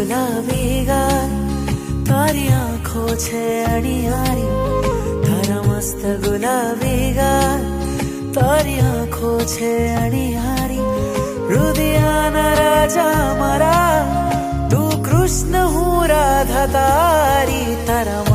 ગુલાબી ગાલ તારી આંખો છે અણિયારી તારા મસ્ત ગુલાબી ગાલ તારી આંખો છે અણિયારી રુદિયાના રાજા મારા, તું કૃષ્ણ હું રાધા તારી. તારા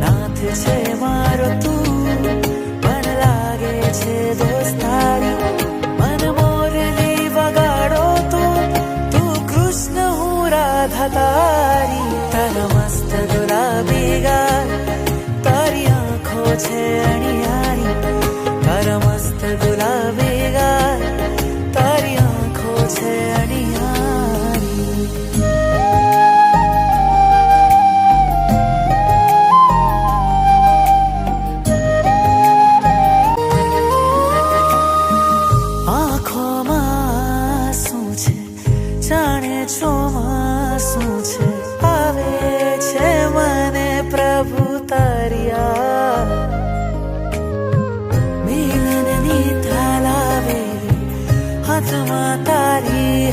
નાથ છે મારો તું પણ લાગે છે મન મોરલી વગાડો તું તું કૃષ્ણ હું રાધા તારી તારા મસ્ત ગુલાબી ગા તારી આંખો છે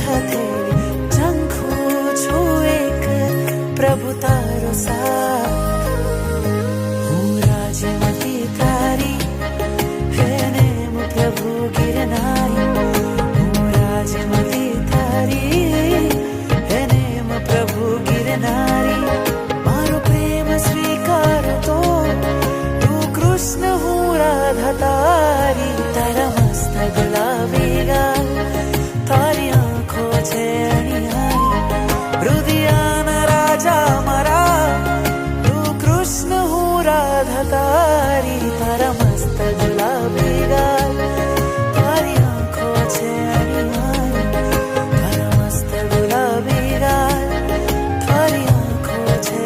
હથેળી ઝંખું છું એક પ્રભુ તારો સાથ હું રાજમતી તારી હે નેમ પ્રભુ ગિરનારી હું રાજમતી તારી હે નેમ પ્રભુ ગિરનારી મારો તારી গেছে রুদিয়ানা রাজা মারা তু কৃষ্ণ হু রাধা তারি তারা মস্ত গুলাবি গাল। তারি আঁখো আছে তারা মস্ত গুলাবি গাল। তারি আঁখো আছে